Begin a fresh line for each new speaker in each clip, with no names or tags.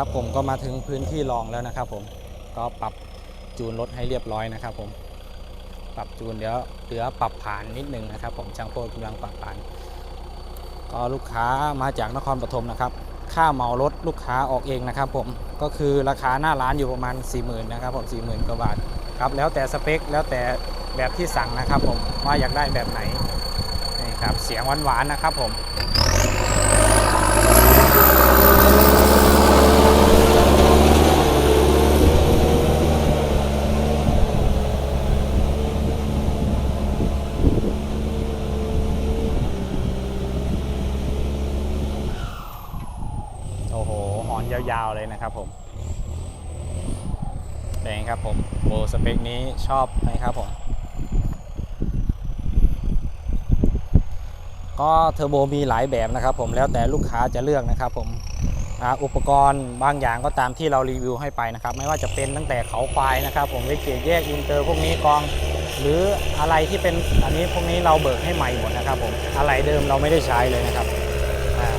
ครับผมก็มาถึงพื้นที่รองแล้วนะครับผมก็ปรับจูนรถให้เรียบร้อยนะครับผมปรับจูนเดี๋ยวเหลือปรับผ่านนิดนึงนะครับ ผมช่างโพดกำลังปรับผ่าน ก็ลูกค้ามาจากนครปฐมนะครับ ค่าเหมารถลูกค้าออกเองนะครับ ผมก็คือราคาหน้าร้านอยู่ประมาณ 40,000นะครับผม40,000กว่าบาทครับแล้วแต่สเปคแล้วแต่แบบที่สั่งนะครับ ผมว่าอยากได้แบบไหนนี่ครับเสียงหวานๆนะครับผม โอ้โห หอน ยาวๆเลยนะครับผมเป็นไงครับผมโบสเปคนี้ชอบไหมครับผมก็เทอร์โบมีหลายแบบนะครับผมแล้วแต่ลูกค้าจะเลือกนะครับผมอุปกรณ์บางอย่างก็ตามที่เรารีวิวให้ไปนะครับ ไม่ว่าจะเป็นตั้งแต่เขาควายนะครับผมเวกเกตแยกอินเตอร์พวกนี้กอง หรืออะไรที่เป็นอันนี้พวกนี้เราเบิกให้ใหม่หมดนะครับผมอะไรเดิมเราไม่ได้ใช้เลยนะครับอ่า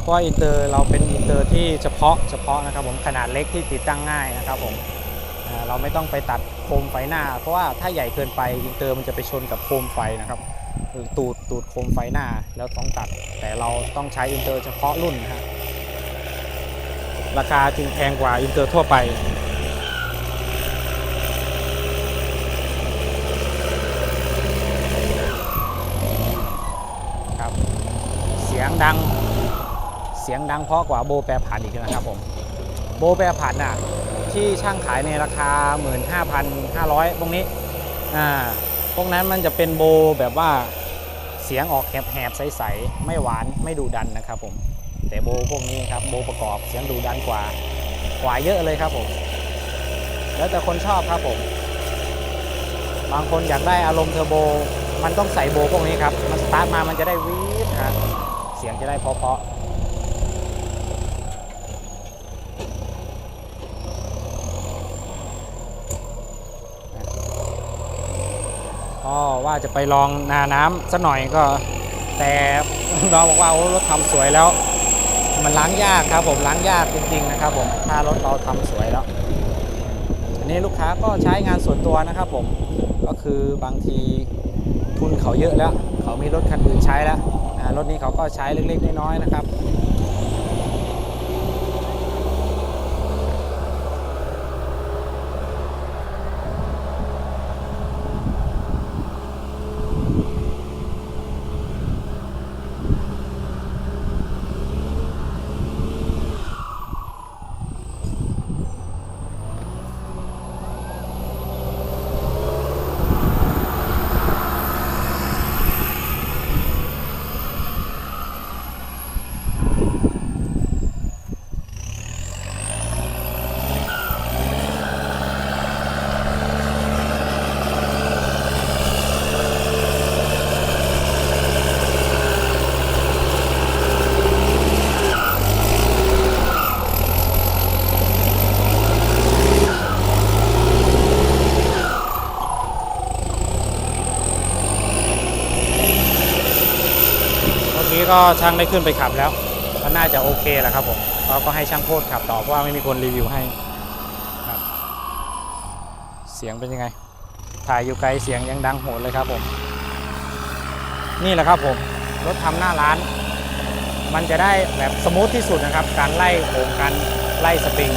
เพ ราะว่าอินเตอร์เราเป็นอินเตอร์ที่เฉพาะเฉพาะนะครับผมขนาดเล็กที่ติดตั้งง่ายนะครับผมเราไม่ต้องไปตัดโคมไฟหน้า เพราะว่าถ้าใหญ่เกินไปอินเตอร์มันจะไปชนกับโคมไฟนะครับหรือตูดตูดโคมไฟหน้าแล้วต้องตัด แต่เราต้องใช้อินเตอร์เฉพาะรุ่นนะฮะราคาจึงแพงกว่าอินเตอร์ทั่วไปครับเสียงดัง เสียงดังเพราะกว่าโบแปรผันอีกนะครับผมโบแปรผันน่ะที่ช่างขายในราคา 15,500พวกนี้อ่าพวกนั้นมันจะเป็นโบแบบว่าเสียงออกแหบๆใสๆไม่หวานไม่ดุดันนะครับผมแต่โบพวกนี้ครับโบประกอบเสียงดุดันกว่ากว่าเยอะเลยครับผม แล้วแต่คนชอบครับผม บางคนอยากได้อารมณ์เทอร์โบ มันต้องใส่โบพวกนี้ครับ มันสตาร์ทมามันจะได้วีดนะเสียงจะได้เพาะๆ ก็ว่าจะไปลองนาน้ำสักหน่อยก็ แต่น้องบอกว่าโอ้รถทำสวยแล้ว มันล้างยากครับผมล้างยากจริงๆนะครับผมถ้ารถเราทำสวยแล้วอันนี้ลูกค้าก็ใช้งานส่วนตัวนะครับผมก็คือบางทีทุนเขาเยอะแล้ว เขามีรถคันอื่นใช้แล้วรถนี้เขาก็ใช้เล็กๆน้อยๆนะครับ ช่างได้ขึ้นไปขับแล้วก็น่าจะโอเคแหละครับผมเราก็ให้ช่างโคตรขับต่อเพราะว่าไม่มีคนรีวิวให้ครับเสียงเป็นยังไง ถ่ายอยู่ไกลเสียงยังดังโหดเลยครับผม นี่แหละครับผมรถทำหน้าร้าน มันจะได้แบบสมูทที่สุดนะครับ การไล่โค้งการไล่สปริง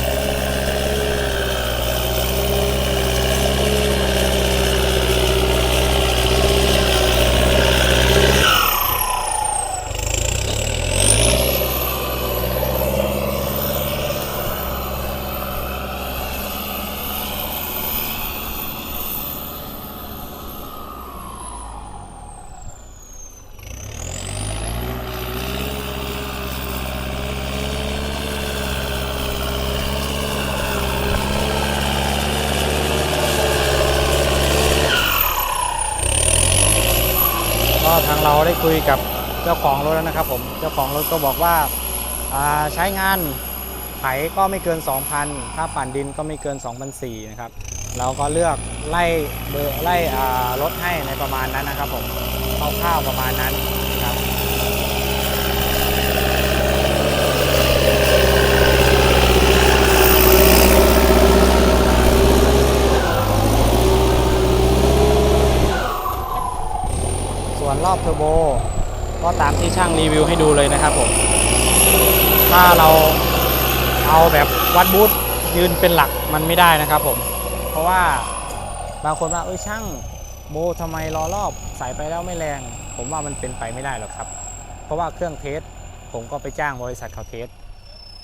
ได้คุยกับเจ้าของรถแล้วนะครับผม เจ้าของรถก็บอกว่าาใช้งานไถก็ไม่เกิน 2,000 ถ้าปั่นดินก็ไม่เกิน 2,004นะครับ เราก็เลือกไล่เบอร์ไล่รถให้ในประมาณนั้นนะครับผมคร่าวๆประมาณนั้นครับ ส่ วนรอบเทอร์โบก็ตามที่ช่างรีวิวให้ดูเลยนะครับผม ถ้าเราเอาแบบวัดบูทยืนเป็นหลักมันไม่ได้นะครับผม เพราะว่าบางคนว่าเอ้ยช่างโบทำไมล้อรอบใส่ไปแล้วไม่แรง ผมว่ามันเป็นไปไม่ได้หรอกครับ เพราะว่าเครื่องเทสผมก็ไปจ้างบริษัทเขาเทส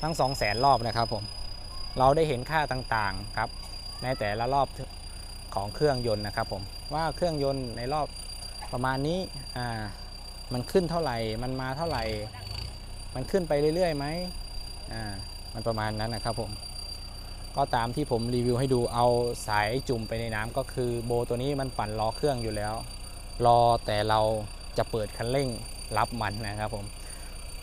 ทั้ง 2 0 0แสนรอบนะครับผม เราได้เห็นค่าต่างๆครับ ในแต่ละรอบของเครื่องยนต์นะครับผมว่าเครื่องยนต์ในรอบ ประมาณนี้อ่ามันขึ้นเท่าไหร่ มันมาเท่าไหร่ มันขึ้นไปเรื่อยๆไหมอ่ามันประมาณนั้นนะครับผมก็ตามที่ผมรีวิวให้ดูเอาสายจุ่มไปในน้ำก็คือโบตัวนี้มันปั่นล้อเครื่องอยู่แล้ว รอแต่เราจะเปิดคันเร่งรับมันนะครับผม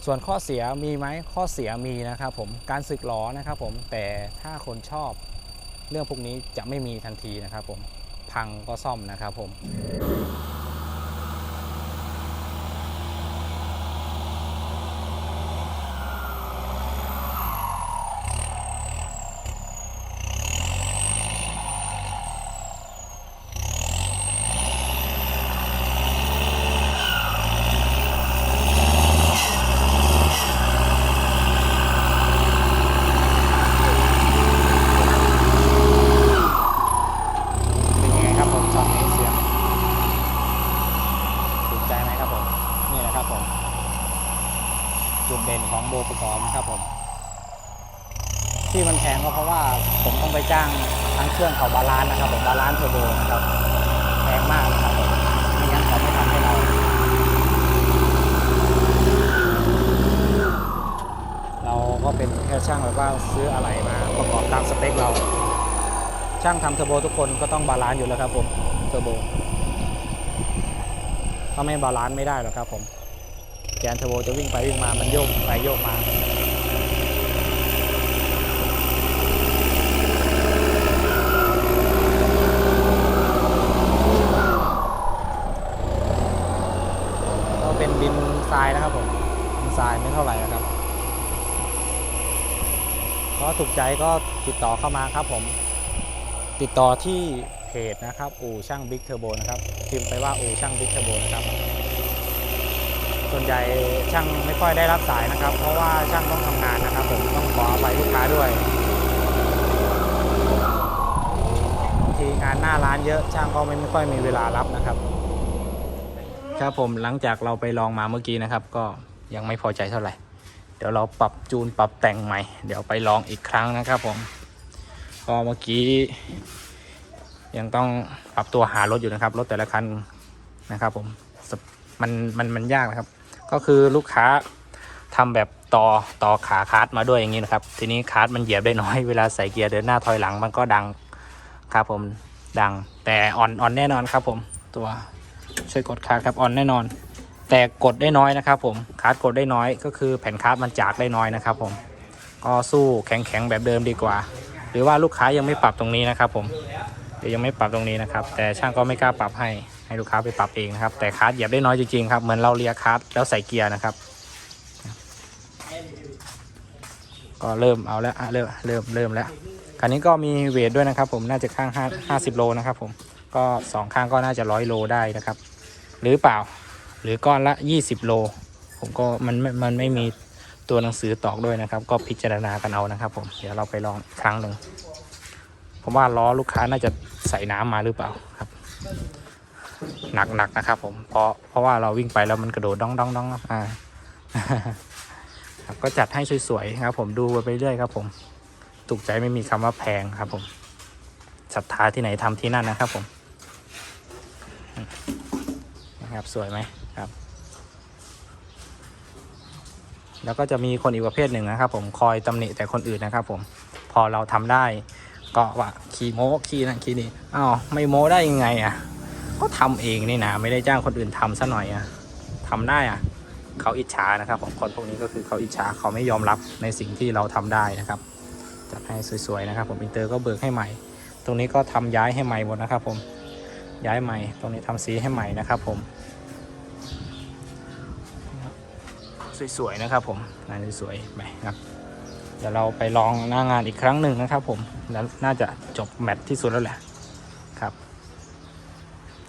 ส่วนข้อเสียมีไหมข้อเสียมีนะครับผมการสึกล้อนะครับผมแต่ถ้าคนชอบเรื่องพวกนี้จะไม่มีทันทีนะครับผมพังก็ซ่อมนะครับผม เป็นยังไงครับผมช็อตนี้เสียงถูก ใจไหมครับผมนี่แหละครับผมจุดเด่นของโบประกอบนะครับผม ที่มันแพงก็เพราะว่าผมต้องไปจ้างทั้งเครื่องเขาบาลานซ์นะครับผมบาลานซ์เทอร์โบนะครับแพงมากนะครับผมไม่งั้นเขาไม่ทำให้เราเราก็เป็นแค่ช่างแบบว่าซื้ออะไรมาประกอบตามสเปคเรา ช่างทำเทอร์โบทุกคนก็ต้องบาลานซ์อยู่แล้วครับผมเทอร์โบ ถ้าไม่บาลานซ์ไม่ได้หรอกครับผมแกนเทอร์โบจะวิ่งไปวิ่งมามันโยกไปโยกมาก็เป็นดินทรายนะครับผมดินทรายไม่เท่าไหร่ครับก็ถูกใจก็ติดต่อเข้ามาครับผม ติดต่อที่ เพจนะครับอู่ช่างบิ๊กเทอร์โบนะครับพิมพ์ไปว่าอู่ช่างบิ๊กเทอร์โบนะครับส่วนใหญ่ช่างไม่ค่อยได้รับสายนะครับ เพราะว่าช่างต้องทำงานนะครับ ผมต้องขออภัยลูกค้าด้วยบางทีงานหน้าร้านเยอะช่างก็ไม่ไม่ค่อยมีเวลารับนะครับครับผมหลังจากเราไปลองมาเมื่อกี้นะครับ ก็ยังไม่พอใจเท่าไหร่ เดี๋ยวเราปรับจูนปรับแต่งใหม่ เดี๋ยวไปลองอีกครั้งนะครับผมก็เมื่อกี้ ยังต้องปรับตัวหารถอยู่นะครับ รถแต่ละคันนะครับ ผมมันมันมันยากนะครับ ก็คือลูกค้าทำแบบต่อต่อขาคาร์ดมาด้วยอย่างนี้นะครับ ทีนี้คาร์ดมันเหยียบได้น้อยเวลาใส่เกียร์เดินหน้าถอยหลังมันก็ดังครับผมดัง แต่อ่อนอ่อนแน่นอนครับ ผมตัวช่วยกดคาร์ดครับอ่อนแน่นอน แต่กดได้น้อยนะครับ ผมคาร์ดกดได้น้อยก็คือแผ่นคาร์ดมันจากได้น้อยนะครับ ผมก็สู้แข็งแข็งแบบเดิมดีกว่า หรือว่าลูกค้ายังไม่ปรับตรงนี้นะครับ ผม ยังไม่ปรับตรงนี้นะครับ แต่ช่างก็ไม่กล้าปรับให้ให้ลูกค้าไปปรับเองนะครับ แต่คาร์ดเหยียบได้น้อยจริงๆครับเหมือนเราเลียคาร์ดแล้วใส่เกียร์นะครับ ก็เริ่มเอาแล้วเริ่มเริ่มเริ่มแล้วคันนี้ก็มีเวทด้วยนะครับ ผมน่าจะข้าง5 50โลนะครับ ผมก็สองข้างก็น่าจะร้อยโลได้นะครับ หรือเปล่าหรือก้อนละ 20 โล ผมก็มันมันไม่มีตัวหนังสือตอกด้วยนะครับ ก็พิจารณากันเอานะครับ ผมเดี๋ยวเราไปลองครั้งหนึ่ง ผมว่าล้อลูกค้าน่าจะใส่น้ำมาหรือเปล่าครับหนักหนักนะครับ ผมเพราะเพราะว่าเราวิ่งไปแล้วมันกระโดดด้องด้องด้องอ่าครับก็จัดให้สวยๆครับ ผมดูไปเรื่อยครับ ผมถูกใจไม่มีคำว่าแพงครับ ผมศรัทธาที่ไหนทำที่นั่นนะครับ ผมนะครับสวยไหมครับ แล้วก็จะมีคนอีกประเภทหนึ่งนะครับ ผมคอยตำหนิแต่คนอื่นนะครับ ผมพอเราทำได้ ก็ว่าขี่โม้ขี่นั่นขี่นี่อ้าวไม่โม้ได้ยังไงอะ ก็ทำเองนี่นะไม่ได้จ้างคนอื่นทำซะหน่อยอะทำได้อะเขาอิจฉานะครับผมคนพวกนี้ก็คือเขาอิจฉาเขาไม่ยอมรับในสิ่งที่เราทำได้นะครับจัดให้สวยๆนะครับ ผมอินเตอร์ก็เบิกให้ใหม่ ตรงนี้ก็ทำย้ายให้ใหม่หมดนะครับ ผมย้ายใหม่ ตรงนี้ทำสีให้ใหม่นะครับ ผมสวยๆนะครับผมงานสวยๆไปครับ เดี๋ยวเราไปลองหน้างานอีกครั้งหนึ่งนะครับผมแล้วน่าจะจบแมตที่สุดแล้วแหละครับ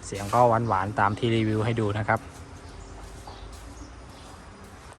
เสียงก็หวานๆตามที่รีวิวให้ดูนะครับ